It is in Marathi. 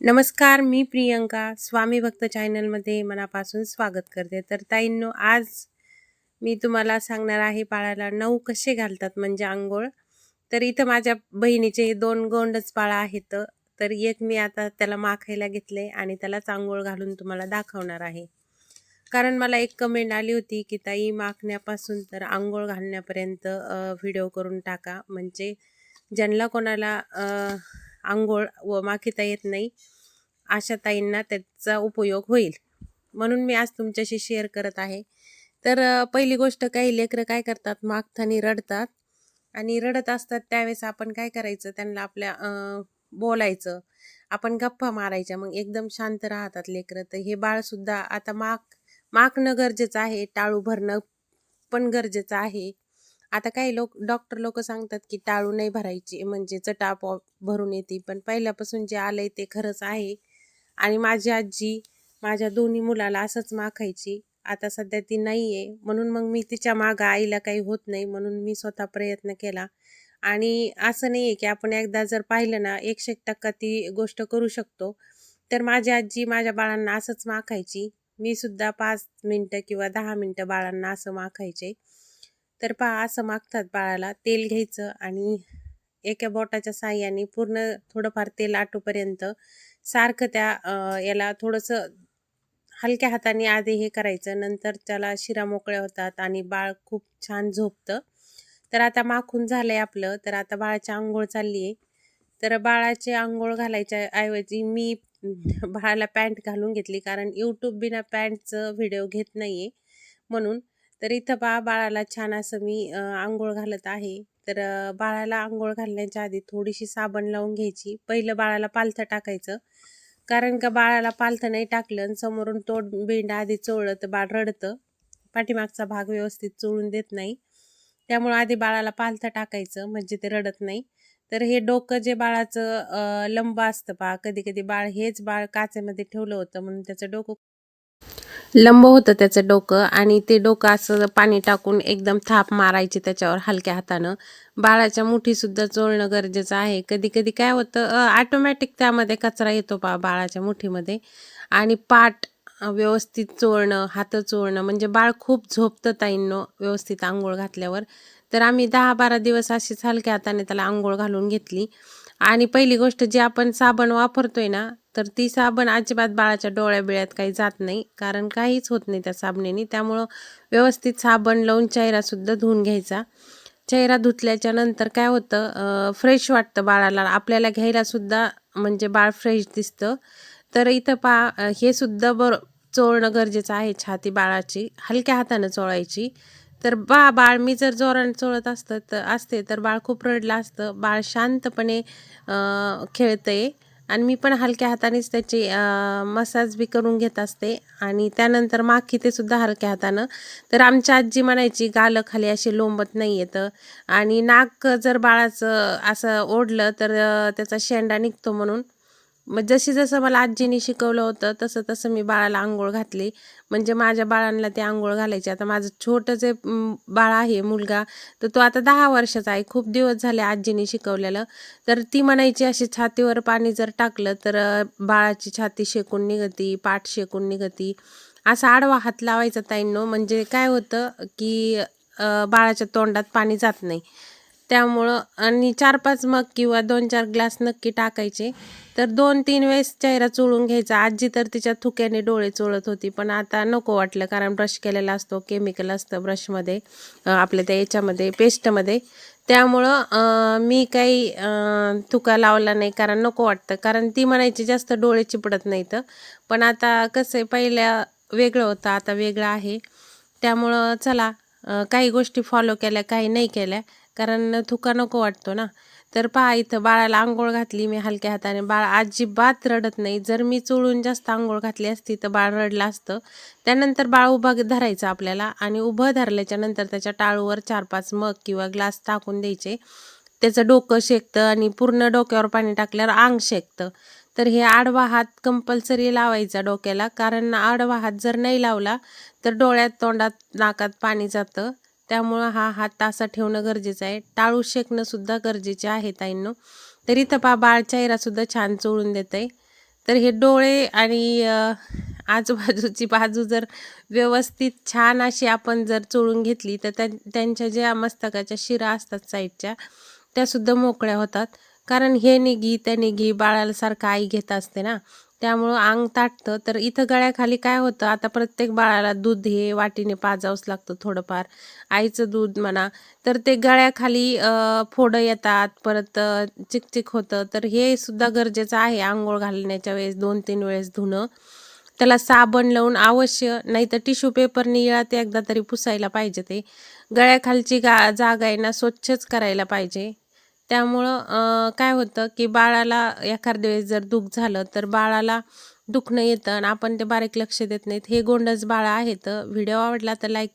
नमस्कार मी प्रियंका. स्वामी भक्त चॅनलमध्ये मनापासून स्वागत करते. तर ताईंनो आज मी तुम्हाला सांगणार आहे बाळाला नऊ कसे घालतात म्हणजे आंघोळ. तर इथं माझ्या बहिणीचे दोन गोंडच पाळा आहेत. तर एक मी आता त्याला माखायला घेतले आणि त्यालाच आंघोळ घालून तुम्हाला दाखवणार आहे. कारण मला एक कमेंट आली होती की ताई माखण्यापासून तर आंघोळ घालण्यापर्यंत व्हिडिओ करून टाका. म्हणजे ज्यांना कोणाला आंघोळ व माखिता येत नाही अशा ताईंना त्याचा उपयोग होईल. म्हणून मी आज तुमच्याशी शेअर करत आहे. तर पहिली गोष्ट काही लेकरं काय करतात? मागताना रडतात आणि रडत असतात त्यावेळेस आपण काय करायचं? त्यांना आपल्या बोलायचं. आपण गप्पा मारायच्या. मग एकदम शांत राहतात लेकरं. तर हे बाळसुद्धा आता माग मागणं गरजेचं आहे. टाळू भरणं पण गरजेचं आहे. आता काही लोक डॉक्टर लोक सांगतात की टाळू नाही भरायची म्हणजे चटा आपोआप भरून येते. पण पहिल्यापासून जे आलंय ते खरंच आहे. आणि माझी आजी माझ्या दोन्ही मुलाला असंच माखायची. आता सध्या ती नाही आहे म्हणून मग मी तिच्या मागं आईला काही होत नाही म्हणून मी स्वतः प्रयत्न केला. आणि असं नाही आहे की आपण एकदा जर पाहिलं ना एकशे टक्का ती गोष्ट करू शकतो. तर माझी आजी माझ्या बाळांना असंच माखायची. मी सुद्धा पाच मिनटं किंवा दहा मिनटं बाळांना असं माखायचे. तर पहा असं मागतात बाळाला. तेल घ्यायचं आणि एका बोटाच्या साह्याने पूर्ण थोडंफार तेल आटोपर्यंत सारखं त्या याला थोडंसं हलक्या हाताने आधी हे करायचं. नंतर त्याला शिरा मोकळ्या होतात आणि बाळ खूप छान झोपतं. तर आता माखून झालं आहे आपलं. तर आता बाळाची आंघोळ चालली आहे. तर बाळाचे आंघोळ घालायच्या ऐवजी मी बाळाला पॅन्ट घालून घेतली. कारण यूट्यूब बिना पॅन्टचं व्हिडिओ घेत नाही आहे म्हणून तर इथं बा बाळाला छान असं मी आंघोळ घालत आहे. तर बाळाला आंघोळ घालण्याच्या आधी थोडीशी साबण लावून घ्यायची. पहिलं बाळाला पालथं टाकायचं. कारण का बाळाला पालथं नाही टाकलं आणि समोरून तोड बेंड आधी चोळलं तर बाळ रडतं. पाठीमागचा भाग व्यवस्थित चोळून देत नाही. त्यामुळं आधी बाळाला पालथं टाकायचं म्हणजे ते रडत नाही. तर हे डोकं जे बाळाचं लंब असतं पा कधी कधी बाळ हेच बाळ काचेमध्ये ठेवलं होतं म्हणून त्याचं डोकं लंब होतं त्याचं डोकं आणि ते डोकं असं पाणी टाकून एकदम थाप मारायची त्याच्यावर हलक्या हातानं. बाळाच्या मुठीसुद्धा चोळणं गरजेचं आहे. कधी कधी काय होतं ऑटोमॅटिक त्यामध्ये कचरा येतो बा बाळाच्या मुठीमध्ये. आणि पाट व्यवस्थित चोळणं हातं चोळणं म्हणजे बाळ खूप झोपतं ताईंनो व्यवस्थित आंघोळ घातल्यावर. तर आम्ही दहा बारा दिवस अशीच हलक्या हाताने त्याला आंघोळ घालून घेतली. आणि पहिली गोष्ट जी आपण साबण वापरतोय ना तर ती साबण अजिबात बाळाच्या डोळ्या बिळ्यात काही जात नाही कारण काहीच होत नाही त्या साबणेने. त्यामुळं व्यवस्थित साबण लावून चेहरासुद्धा धुवून घ्यायचा. चेहरा धुतल्याच्या नंतर काय होतं फ्रेश वाटतं बाळाला. आपल्याला घ्यायलासुद्धा म्हणजे बाळ फ्रेश दिसतं. तर इथं पा हे सुद्धा बर चोळणं गरजेचं आहे छाती बाळाची हलक्या हातानं चोळायची. तर बा बाळ मी जर जोराने चोळत असतं तर असते तर बाळ खूप रडलं असतं. बाळ शांतपणे खेळतं आहे आणि मी पण हलक्या हातानेच त्याची मसाज बी करून घेत असते. आणि त्यानंतर माखी ते सुद्धा हलक्या हातानं. तर आमच्या आजी म्हणायची गालं खाली अशी लोंबत नाही येतं आणि नाक जर बाळाचं असं ओढलं तर त्याचा शेंडा निघतो म्हणून. मग जशी जसं मला आजीने शिकवलं होतं तसं तसं मी बाळाला आंघोळ घातली. म्हणजे माझ्या बाळांना ते आंघोळ घालायची. आता माझं छोटं जे बाळ आहे मुलगा तर तो आता दहा वर्षाचा आहे. खूप दिवस झाले आजीने शिकवलेलं. तर ती म्हणायची अशी छातीवर पाणी जर टाकलं तर बाळाची छाती शेकून निघती पाठ शेकून निघती. असा आडवा हात लावायचा ताईंनो. म्हणजे काय होतं की बाळाच्या तोंडात पाणी जात नाही. त्यामुळं आणि चार पाच मग किंवा दोन चार ग्लास नक्की टाकायचे. तर दोन तीन वेळेस चेहरा चोळून घ्यायचा. आजी तर तिच्या थुक्याने डोळे चोळत होती पण आता नको वाटलं कारण ब्रश केलेला असतो केमिकल असतं ब्रशमध्ये आपल्या त्या याच्यामध्ये पेस्टमध्ये. त्यामुळं मी काही थुका लावला नाही कारण नको वाटतं. कारण ती म्हणायची जास्त डोळे चिपडत नाहीत. पण आता कसं आहे पहिल्या वेगळं होतं आता वेगळं आहे. त्यामुळं चला काही गोष्टी फॉलो केल्या काही नाही केल्या. कारण थुका नको वाटतो ना. तर पहा इथं बाळाला आंघोळ घातली मी हलक्या हाताने. बाळ अजिबात रडत नाही. जर मी चोळून जास्त आंघोळ घातली असती तर बाळ रडलं असतं. त्यानंतर बाळ उभं धरायचं आपल्याला आणि उभं धरल्याच्या नंतर त्याच्या टाळूवर चार पाच मग किंवा ग्लास टाकून द्यायचे. त्याचं डोकं शेकतं आणि पूर्ण डोक्यावर पाणी टाकल्यावर अंग शेकतं. तर हे आडवा हात कंपल्सरी लावायचा डोक्याला. कारण आडवा हात जर नाही लावला तर डोळ्यात तोंडात नाकात पाणी जातं. त्यामुळं हा हात असा ठेवणं गरजेचं आहे. टाळू शेकणं सुद्धा गरजेचे आहे ताईंनो. तर इथं पा बाळ चेहरासुद्धा छान चोळून देत आहे तर हे डोळे आणि आजूबाजूची बाजू जर व्यवस्थित छान अशी आपण जर चोळून घेतली तर त्यांच्या ज्या मस्तकाच्या शिरा असतात साईडच्या त्यासुद्धा मोकळ्या होतात. कारण हे निघी त्या निघी बाळाला सारखं आई घेत असते ना. त्यामुळं अंग ताटतं. तर इथं गळ्याखाली काय होतं आता प्रत्येक बाळाला दूध हे वाटीने पाजावंच लागतं थोडंफार. आईचं दूध म्हणा तर ते गळ्याखाली फोडं येतात परत चिकचिक होतं. तर हे सुद्धा गरजेचं आहे आंघोळ घालण्याच्या वेळेस दोन तीन वेळेस धुणं. त्याला साबण लावून अवश्य नाही तर टिश्यू पेपरने येळा ते एकदा तरी पुसायला पाहिजे ते. गळ्याखालची गा जागा आहे ना स्वच्छच करायला पाहिजे. त्यामुळं काय होतं की बाळाला एखाद्या वेळेस जर दुःख झालं तर बाळाला दुखणं येतं आणि आपण ते बारीक लक्ष देत नाहीत. हे गोंडस बाळं आहेत. व्हिडिओ आवडला तर लाईक